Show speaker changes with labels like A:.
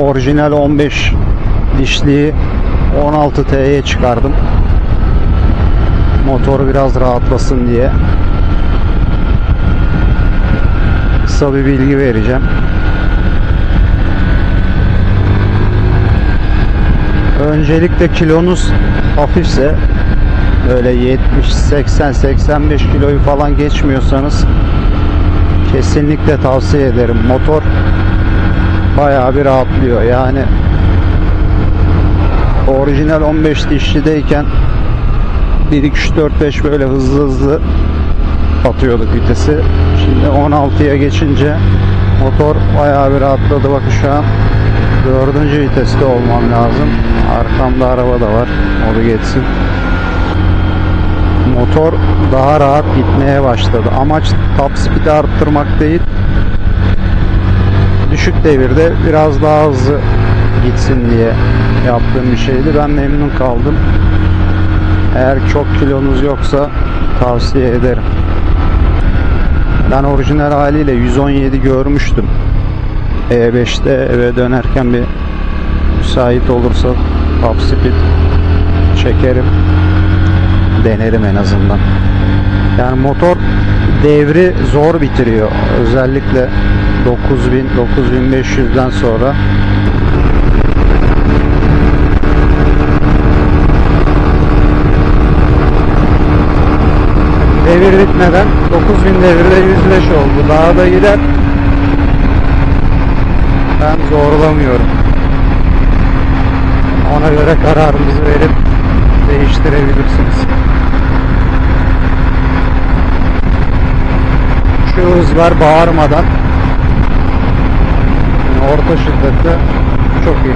A: orijinal 15 dişliği 16T'ye çıkardım. Motor biraz rahatlasın diye. Kısa bir bilgi vereceğim. Öncelikle kilonuz hafifse böyle 70, 80, 85 kiloyu falan geçmiyorsanız kesinlikle tavsiye ederim. Motor bayağı bir rahatlıyor. Yani orijinal 15 dişlideyken 1 2 3 4 5 böyle hızlı hızlı atıyorduk vitesi. Şimdi 16'ya geçince motor bayağı bir rahatladı. Bakın şu an dördüncü viteste olmam lazım. Arkamda araba da var. Onu geçsin. Motor daha rahat gitmeye başladı. Amaç top speed'i arttırmak değil. Düşük devirde biraz daha hızlı gitsin diye yaptığım bir şeydi. Ben memnun kaldım. Eğer çok kilonuz yoksa tavsiye ederim. Ben orijinal haliyle 117 görmüştüm. E5'te eve dönerken bir müsait olursa top speed çekerim. Denerim en azından. Yani motor devri zor bitiriyor. Özellikle 9000 9500'den sonra devir bitmeden 9000 devirde 105 oldu. Daha da gider. Ben zorlamıyorum. Ona göre kararınızı verip değiştirebilirsiniz. Şu hızlar bağırmadan yani orta şiddette çok iyi.